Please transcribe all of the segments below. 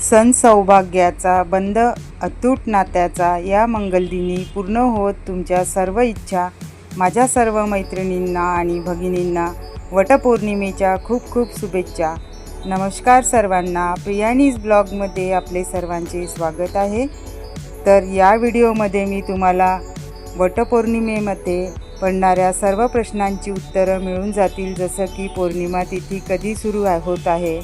सण सौभाग्याचा बंद अतूट नात्याचा या मंगलदिनी पूर्ण होत तुमच्या सर्व इच्छा. माझ्या सर्व मैत्रिणींना आणि भगिनींना वटपौर्णिमेच्या खूप खूप शुभेच्छा. नमस्कार सर्वांना. प्रियानीज ब्लॉगमध्ये आपले सर्वांचे स्वागत आहे. तर या व्हिडिओमध्ये मी तुम्हाला वटपौर्णिमेमध्ये पडणाऱ्या सर्व प्रश्नांची उत्तरं मिळून जातील जसं की पौर्णिमा तिथी कधी सुरू होत आहे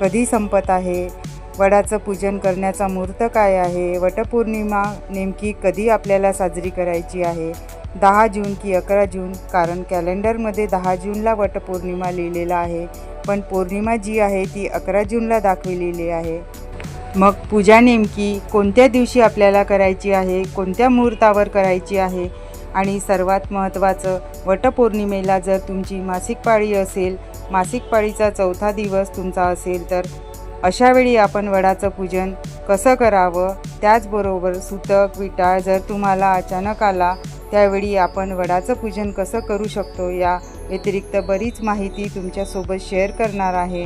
कधी संपत आहे वडाचं पूजन करण्याचा मुहूर्त काय आहे? वटपौर्णिमा नेमकी कधी आपल्याला साजरी करायची आहे? दहा जून की अकरा जून? कारण कॅलेंडरमध्ये दहा जूनला वटपौर्णिमा लिहिलेला आहे. पण पौर्णिमा जी आहे ती अकरा जूनला दाखविलेली आहे. मग पूजा नेमकी कोणत्या दिवशी आपल्याला करायची आहे? कोणत्या मुहूर्तावर करायची आहे? आणि सर्वात महत्त्वाचं वटपौर्णिमेला जर तुमची मासिक पाळी असेल मासिक पाळीचा चौथा दिवस तुमचा असेल तर अशावेळी आपण वडाचं पूजन कसं करावं? त्याचबरोबर सुतक विटाळ जर तुम्हाला अचानक आला त्यावेळी आपण वडाचं पूजन कसं करू शकतो? या व्यतिरिक्त बरीच माहिती तुमच्यासोबत शेअर करणार आहे.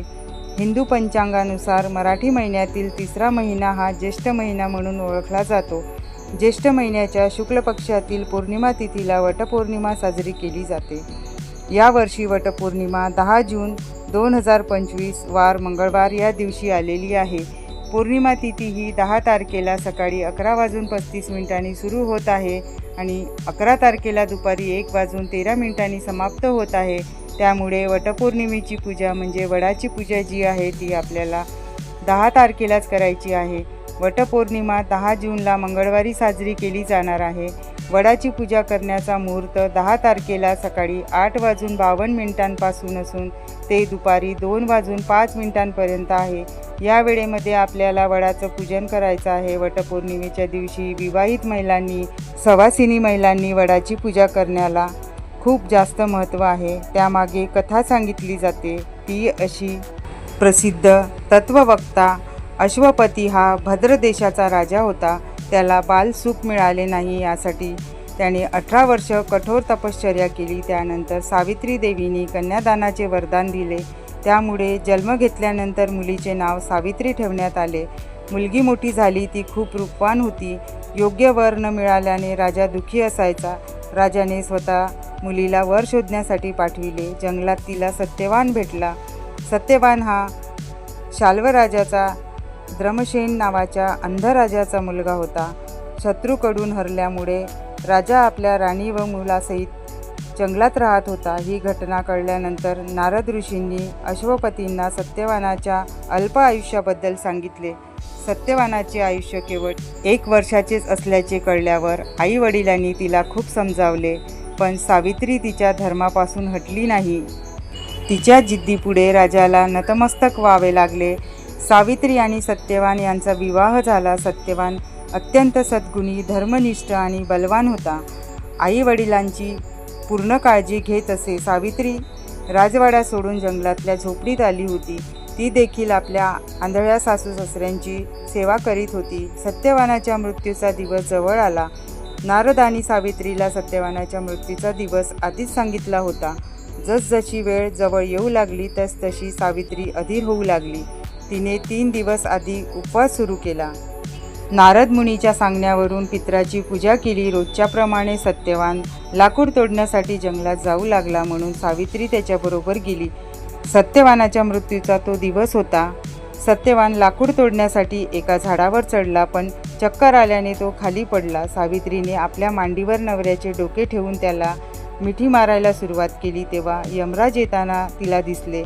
हिंदू पंचांगानुसार मराठी महिन्यातील तिसरा महिना हा ज्येष्ठ महिना म्हणून ओळखला जातो. ज्येष्ठ महिन्याच्या शुक्ल पक्षातील पौर्णिमा तिथीला वटपौर्णिमा साजरी केली जाते. यावर्षी वटपौर्णिमा दहा जून दोन हजार पंचवीस वार मंगळवार या दिवशी आलेली आहे. पौर्णिमा तिथी ही दहा तारखेला सकाळी अकरा वाजून पस्तीस मिनिटांनी सुरू होत आहे आणि अकरा तारखेला दुपारी एक वाजून तेरा मिनिटांनी समाप्त होत आहे. त्यामुळे वटपौर्णिमेची पूजा म्हणजे वडाची पूजा जी आहे ती आपल्याला दहा तारखेलाच करायची आहे. वटपौर्णिमा दहा जूनला मंगळवारी साजरी केली जाणार आहे. वडाची पूजा करण्याचा मुहूर्त दहा तारखेला सकाळी आठ वाजून बावन्न मिनिटांपासून असून ते दुपारी दोन वाजून पाच मिनिटांपर्यंत आहे. या वेळेमध्ये आपल्याला वडाचं पूजन करायचं आहे. वटपौर्णिमेच्या दिवशी विवाहित महिलांनी सवासिनी महिलांनी वडाची पूजा करण्याला खूप जास्त महत्त्व आहे. त्यामागे कथा सांगितली जाते. ती अशी प्रसिद्ध तत्ववक्ता अश्वपती हा भद्र देशाचा राजा होता. त्याला बालसुख मिळाले नाही यासाठी त्याने अठरा वर्ष कठोर तपश्चर्या केली त्यानंतर सावित्री देवीने कन्यादानाचे वरदान दिले. त्यामुळे जन्म घेतल्यानंतर मुलीचे नाव सावित्री ठेवण्यात आले. मुलगी मोठी झाली ती खूप रूपवान होती. योग्य वर न मिळाल्याने राजा दुःखी असायचा. राजाने स्वतः मुलीला वर शोधण्यासाठी पाठविले. जंगलात तिला सत्यवान भेटला. सत्यवान हा शाल्वराजाचा द्रमशेन नावाच्या अंधराजाचा मुलगा होता. शत्रूकडून हरल्यामुळे राजा आपल्या राणी व मुलासहित जंगलात राहत होता. ही घटना कळल्यानंतर नारद ऋषींनी अश्वपतींना सत्यवानाच्या अल्प आयुष्याबद्दल सांगितले. सत्यवानाचे आयुष्य केवळ एक वर्षाचेच असल्याचे कळल्यावर आई वडिलांनी तिला खूप समजावले पण सावित्री तिच्या धर्मापासून हटली नाही. तिच्या जिद्दीपुढे राजाला नतमस्तक व्हावे लागले. सावित्री आणि सत्यवान यांचा विवाह झाला. सत्यवान अत्यंत सद्गुणी धर्मनिष्ठ आणि बलवान होता. आई वडिलांची पूर्ण काळजी घेत असे सावित्री राजवाडा सोडून जंगलातल्या झोपडीत आली होती. ती देखील आपल्या आंधळ्या सासू सासऱ्यांची सेवा करीत होती. सत्यवानाच्या मृत्यूचा दिवस जवळ आला. नारद आणि सावित्रीला सत्यवानाच्या मृत्यूचा दिवस आधीच सांगितला होता. जसजशी वेळ जवळ येऊ लागली तस तशी सावित्री अधीर होऊ लागली. तिने तीन दिवस आधी उपवास सुरू केला. नारद मुनीच्या सांगण्यावरून पित्राची पूजा केली. रोजच्याप्रमाणे सत्यवान लाकूड तोडण्यासाठी जंगलात जाऊ लागला म्हणून सावित्री त्याच्याबरोबर गेली. सत्यवानाच्या मृत्यूचा तो दिवस होता. सत्यवान लाकूड तोडण्यासाठी एका झाडावर चढला पण चक्कर आल्याने तो खाली पडला. सावित्रीने आपल्या मांडीवर नवऱ्याचे डोके ठेवून त्याला मिठी मारायला सुरुवात केली. तेव्हा यमराज येताना तिला दिसले.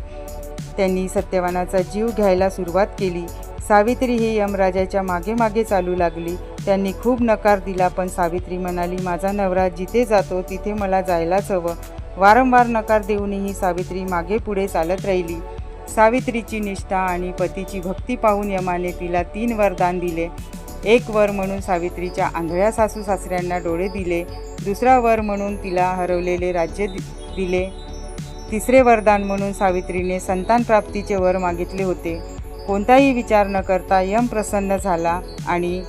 त्यांनी सत्यवानाचा जीव घ्यायला सुरुवात केली. सावित्री ही यमराजाच्या मागे मागे चालू लागली. त्यांनी खूप नकार दिला पण सावित्री म्हणाली माझा नवरा जिथे जातो तिथे मला जायलाच हवं. वारंवार नकार देऊनही सावित्री मागे पुढे चालत राहिली. सावित्रीची निष्ठा आणि पतीची भक्ती पाहून यमाने तिला तीन वरदान दिले. एक वर म्हणून सावित्रीच्या आंधळ्या सासू सासऱ्यांना डोळे दिले. दुसरा वर म्हणून तिला हरवलेले राज्य दि दिले. तिसरे वरदान म्हणून सावित्रीने संतान प्राप्तीचे वर मागितले होते. कोणताही विचार न करता यम प्रसन्न झाला आणि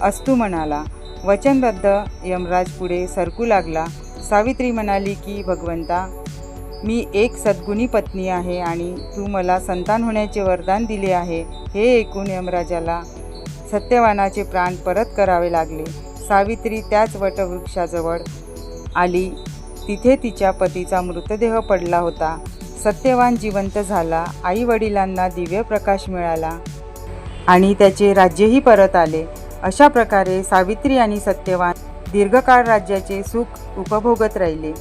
अस्तू म्हणाला वचनबद्ध यमराज पुढे सरकू लागला. सावित्री म्हणाली की भगवंता मी एक सद्गुणी पत्नी आहे आणि तू मला संतान होण्याचे वरदान दिले आहे. हे ऐकून यमराजाला सत्यवानाचे प्राण परत करावे लागले. सावित्री त्याच वटवृक्षाजवळ आली. तिथे तिच्या पतीचा मृतदेह पडला होता. सत्यवान जिवंत झाला आई वडिलांना दिव्य प्रकाश मिळाला आणि त्याचे राज्यही परत आले. अशा प्रकारे सावित्री आणि सत्यवान दीर्घकाळ राज्याचे सुख उपभोगत राहिले.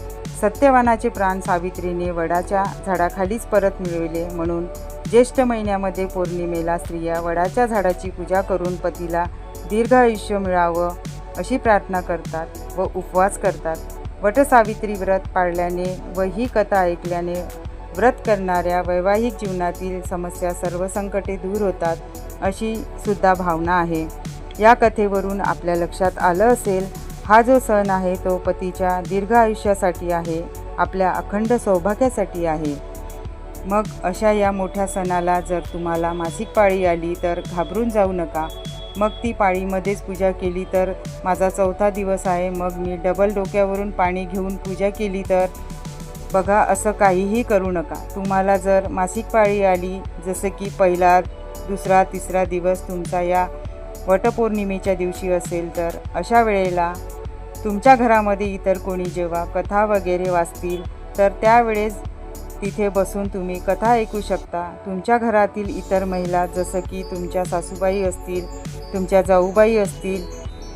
सत्यवानाचे प्राण सावित्रीने वडाच्या झाडाखालीच परत मिळविले म्हणून ज्येष्ठ महिन्यामध्ये पौर्णिमेला स्त्रिया वडाच्या झाडाची पूजा करून पतीला दीर्घ आयुष्य मिळावं अशी प्रार्थना करतात व उपवास करतात. वटसावित्री व्रत पाळल्याने व ही कथा ऐकल्याने व्रत करणाऱ्या वैवाहिक जीवनातील समस्या सर्व संकटे दूर होतात अशी सुद्धा भावना आहे. या कथेवरून आपल्या लक्षात आलं असेल हा जो सण आहे तो पतीच्या दीर्घ आयुष्यासाठी आहे आपल्या अखंड सौभाग्यासाठी आहे. मग अशा या मोठ्या सणाला जर तुम्हाला मासिक पाळी आली तर घाबरून जाऊ नका. मग ती पाळीमध्येच पूजा केली तर माझा चौथा दिवस आहे मग मी डबल डोक्यावरून पाणी घेऊन पूजा केली तर बघा असं काहीही करू नका. तुम्हाला जर मासिक पाळी आली जसं की पहिला दुसरा तिसरा दिवस तुमचा या वटपौर्णिमेच्या दिवशी असेल तर अशा वेळेला तुमच्या घरामध्ये इतर कोणी जेव्हा कथा वगैरे वाचतील तर त्यावेळेस तिथे बसून तुम्ही कथा ऐकू शकता. तुमच्या घरातील इतर महिला जसं की तुमच्या सासूबाई असतील तुमच्या जाऊबाई असतील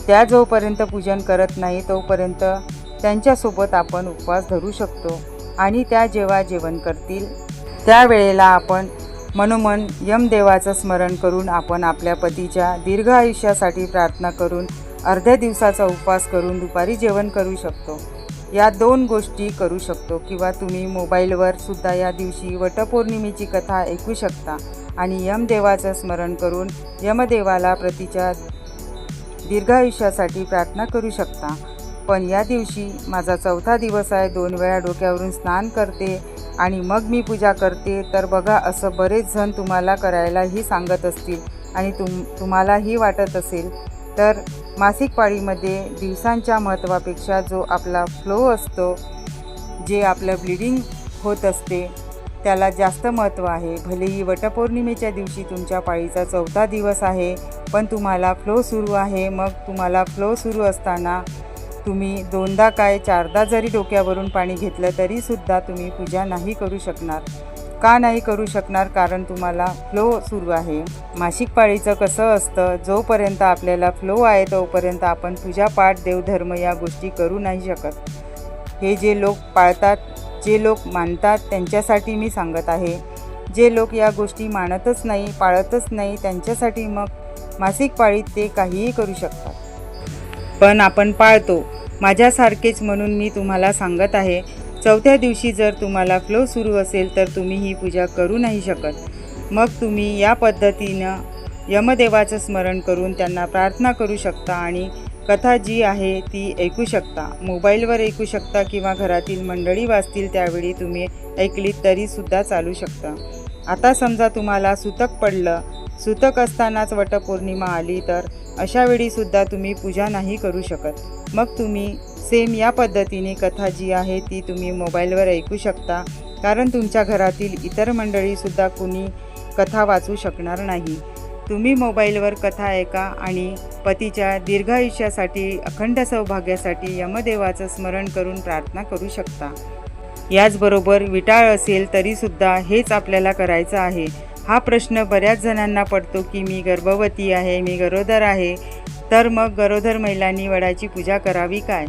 त्या जोपर्यंत पूजन करत नाही तोपर्यंत त्यांच्यासोबत आपण उपवास धरू शकतो. आणि त्या जेव्हा जेवण करतील त्यावेळेला आपण मनोमन यमदेवाचं स्मरण करून आपण आपल्या पतीच्या दीर्घ आयुष्यासाठी प्रार्थना करून अर्ध्या दिवसाचा उपवास करून दुपारी जेवण करू शकतो. या दोन गोष्टी करू शकतो किंवा तुम्ही मोबाईलवर सुद्धा या दिवशी वटपौर्णिमेची कथा ऐकू शकता आणि यमदेवाचं स्मरण करून यमदेवाला प्रतीच्या दीर्घायुष्यासाठी प्रार्थना करू शकता. पण या दिवशी माझा चौथा दिवस आहे दोन वेळा डोक्यावरून स्नान करते आणि मग मी पूजा करते. तर बघा असं बरेच जण तुम्हाला करायलाही सांगत असतील आणि तुम तुम्हालाही वाटत असेल. तर मासिक पाळीमध्ये दिवसांच्या महत्त्वापेक्षा जो आपला फ्लो असतो जे आपलं ब्लिडिंग होत असते त्याला जास्त महत्त्व आहे. भलेही वटपौर्णिमेच्या दिवशी तुमच्या पाळीचा चौथा दिवस आहे पण तुम्हाला फ्लो सुरू आहे. मग तुम्हाला फ्लो सुरू असताना तुम्ही दोनदा काय चारदा जरी डोक्यावरून पाणी घेतलं तरीसुद्धा तुम्ही पूजा नाही करू शकणार. का नाही करू शकणार? कारण तुम्हाला फ्लो सुरू आहे. मासिक पाळीचं कसं असतं? जोपर्यंत आपल्याला फ्लो आहे तोपर्यंत आपण पूजापाठ देवधर्म या गोष्टी करू नाही शकत. हे जे लोक पाळतात जे लोक मानतात त्यांच्यासाठी मी सांगत आहे. जे लोक या गोष्टी मानतच नाही पाळतच नाही त्यांच्यासाठी मग मासिक पाळीत ते काहीही करू शकतात. पण आपण पाळतो. माझ्यासारखेच म्हणून मी तुम्हाला सांगत आहे. चौथ्या दिवशी जर तुम्हाला फ्लो सुरू असेल तर तुम्ही ही पूजा करू नाही शकत. मग तुम्ही या पद्धतीनं यमदेवाचं स्मरण करून त्यांना प्रार्थना करू शकता आणि कथा जी आहे ती ऐकू शकता. मोबाईलवर ऐकू शकता किंवा घरातील मंडळी वाचतील त्यावेळी तुम्ही ऐकलीत तरीसुद्धा चालू शकता. आता समजा तुम्हाला सुतक पडलं. सुतक असतानाच वटपौर्णिमा आली तर अशावेळी सुद्धा तुम्ही पूजा नाही करू शकत. मग तुम्ही सेम या पद्धतीने कथा जी आहे ती तुम्ही मोबाईलवर ऐकू शकता. कारण तुमच्या घरातील इतर मंडळीसुद्धा कुणी कथा वाचू शकणार नाही. तुम्ही मोबाईलवर कथा ऐका आणि पतीच्या दीर्घायुष्यासाठी अखंड सौभाग्यासाठी यमदेवाचं स्मरण करून प्रार्थना करू शकता. याचबरोबर विटाळ असेल तरीसुद्धा हेच आपल्याला करायचं आहे. हा प्रश्न बऱ्याच जणांना पडतो की मी गर्भवती आहे मी गरोदर आहे तर मग गरोदर महिलांनी वडाची पूजा करावी काय?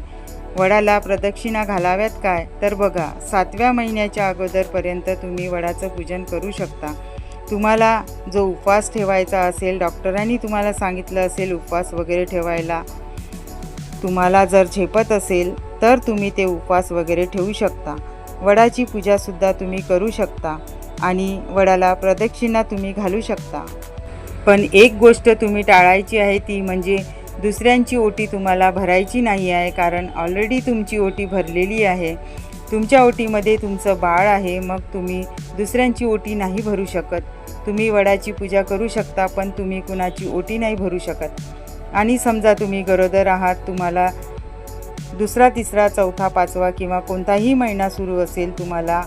वडाला प्रदक्षिणा घालाव्यात काय? तर बघा सातव्या महिन्याच्या अगोदरपर्यंत तुम्ही वडाचं पूजन करू शकता. तुम्हाला जो उपवास ठेवायचा असेल डॉक्टरांनी तुम्हाला सांगितलं असेल उपवास वगैरे ठेवायला तुम्हाला जर झेपत असेल तर तुम्ही ते उपवास वगैरे ठेवू शकता. वडाची पूजासुद्धा तुम्ही करू शकता. आणि वडाला प्रदक्षिणा तुम्ही घालू शकता. पण एक गोष्ट तुम्ही टाळायची आहे ती म्हणजे दुसऱ्यांची ओटी तुम्हाला भरायची नाही आहे कारण ऑलरेडी तुमची ओटी भरलेली आहे. तुमच्या ओटीमध्ये तुमचं बाळ आहे मग तुम्ही दुसऱ्यांची ओटी नाही भरू शकत. तुम्ही वडाची पूजा करू शकता पण तुम्ही कुणाची ओटी नाही भरू शकत. आणि समजा तुम्ही गरोदर आहात तुम्हाला दुसरा तिसरा चौथा पाचवा किंवा कोणताही महिना सुरू असेल तुम्हाला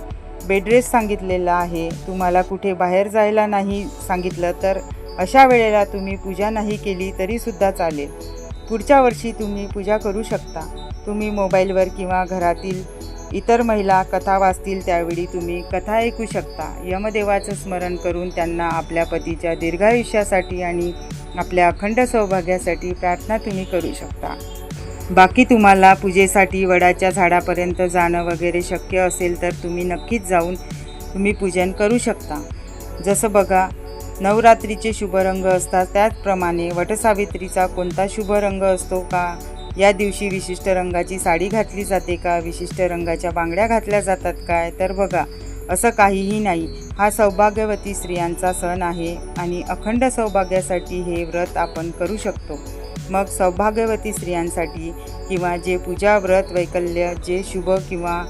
बेडरेस सांगितलेला आहे. तुम्हाला कुठे बाहेर जायला नाही सांगितलं तर अशा वेळेला तुम्ही पूजा नाही केली तरीसुद्धा चालेल. पुढच्या वर्षी तुम्ही पूजा करू शकता. तुम्ही मोबाईलवर किंवा घरातील इतर महिला कथा वाचतील त्यावेळी तुम्ही कथा ऐकू शकता. यमदेवाचं स्मरण करून त्यांना आपल्या पतीच्या दीर्घायुष्यासाठी आणि आपल्या अखंड सौभाग्यासाठी प्रार्थना तुम्ही करू शकता. बाकी तुम्हाला पूजेसाठी वडाच्या झाडापर्यंत जाणं वगैरे शक्य असेल तर तुम्ही नक्कीच जाऊन तुम्ही पूजन करू शकता. जसं बघा नवरात्रीचे शुभ रंग असतात त्याचप्रमाणे वटसावित्रीचा कोणता शुभ रंग असतो का? या दिवशी विशिष्ट रंगाची साडी घातली जाते का? विशिष्ट रंगाच्या बांगड्या घातल्या जातात काय? तर बघा असं काहीही नाही. हा सौभाग्यवती स्त्रियांचा सण आहे आणि अखंड सौभाग्यासाठी हे व्रत आपण करू शकतो. मग सौभाग्यवती स्त्रियांसाठी किंवा जे पूजा व्रत वैकल्य जे शुभ किंवा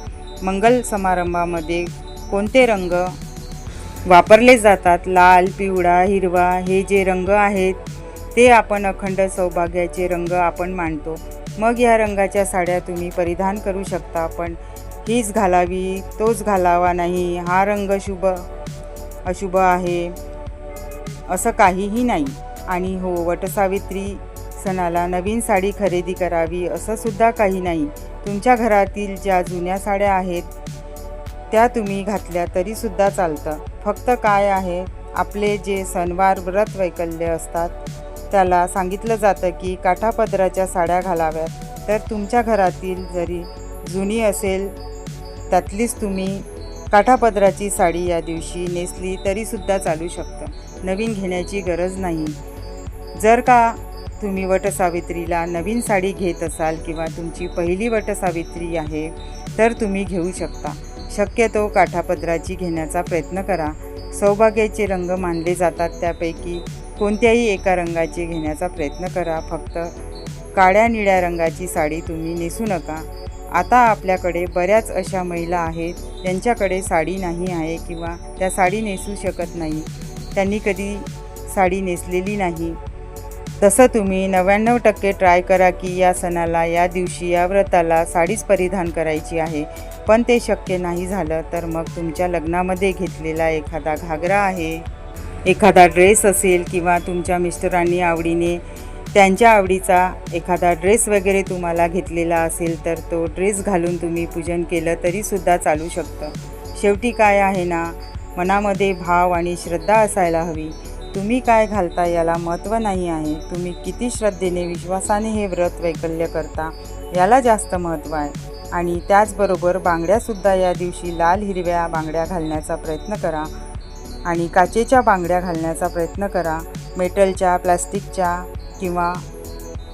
मंगल समारंभामध्ये कोणते रंग वापरले जातात? लाल पिवळा हिरवा हे जे रंग आहेत ते आपण अखंड सौभाग्याचे रंग आपण मानतो. मग या रंगाच्या साड्या तुम्ही परिधान करू शकता पण हीच घालावी तोच घालावा नाही हा रंग शुभ अशुभ आहे असं काहीही नाही. आणि हो वटसावित्री सणाला नवीन साडी खरेदी करावी असं सुद्धा काही नाही. तुमच्या घरातील ज्या जुन्या साड्या आहेत त्या तुम्ही घातल्या तरीसुद्धा चालतं. फक्त काय आहे आपले जे सणवार व्रत वैकल्य असतात त्याला सांगितलं जातं की काठापदराच्या साड्या घालाव्यात. तर तुमच्या घरातील जरी जुनी असेल त्यातलीच तुम्ही काठापदराची साडी या दिवशी नेसली तरीसुद्धा चालू शकतं. नवीन घेण्याची गरज नाही. जर का तुम्ही वटसावित्रीला नवीन साडी घेत असाल किंवा तुमची पहिली वटसावित्री आहे तर तुम्ही घेऊ शकता. शक्यतो काठापदराची घेण्याचा प्रयत्न करा. सौभाग्याचे रंग मानले जातात त्यापैकी कोणत्याही एका रंगाचे घेण्याचा प्रयत्न करा. फक्त काळ्या निळ्या रंगाची साडी तुम्ही नेसू नका. आता आपल्याकडे बऱ्याच अशा महिला आहेत त्यांच्याकडे साडी नाही आहे किंवा त्या साडी नेसू शकत नाही. त्यांनी कधी साडी नेसलेली नाही. तसं तुम्ही नव्याण्णव टक्के ट्राय करा की या सणाला या दिवशी या व्रताला साडीच परिधान करायची आहे. पण ते शक्य नाही झालं तर मग तुमच्या लग्नामध्ये घेतलेला एखादा घागरा आहे. एखादा ड्रेस असेल किंवा तुमच्या मिस्टरांनी आवडीने त्यांच्या आवडीचा एखादा ड्रेस वगैरे तुम्हाला घेतलेला असेल तर तो ड्रेस घालून तुम्ही पूजन केलं तरीसुद्धा चालू शकतं. शेवटी काय आहे ना मनामध्ये भाव आणि श्रद्धा असायला हवी. तुम्ही काय घालता याला महत्त्व नाही आहे. तुम्ही किती श्रद्धेने विश्वासाने हे व्रत वैकल्य करता याला जास्त महत्त्व आहे. आणि त्याचबरोबर बांगड्यासुद्धा या दिवशी लाल हिरव्या बांगड्या घालण्याचा प्रयत्न करा आणि काचेच्या बांगड्या घालण्याचा प्रयत्न करा. मेटलच्या प्लास्टिकच्या किंवा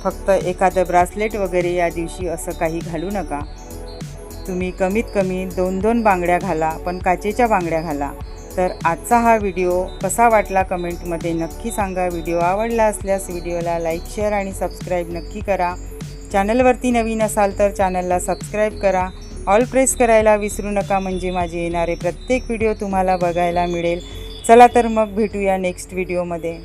फक्त एखादं ब्रासलेट वगैरे या दिवशी असं काही घालू नका. तुम्ही कमीत कमी दोन दोन बांगड्या घाला पण काचेच्या बांगड्या घाला. तर आजचा हा व्हिडिओ कसा वाटला कमेंटमध्ये नक्की सांगा. व्हिडिओ आवडला असल्यास व्हिडिओला लाईक शेअर आणि सबस्क्राईब नक्की करा. चॅनलवरती नवीन असाल तर चॅनलला सबस्क्राईब करा. ऑल प्रेस करायला विसरू नका म्हणजे माझे येणारे प्रत्येक व्हिडिओ तुम्हाला बघायला मिळेल. चला तर मग भेटूया नेक्स्ट व्हिडिओमध्ये.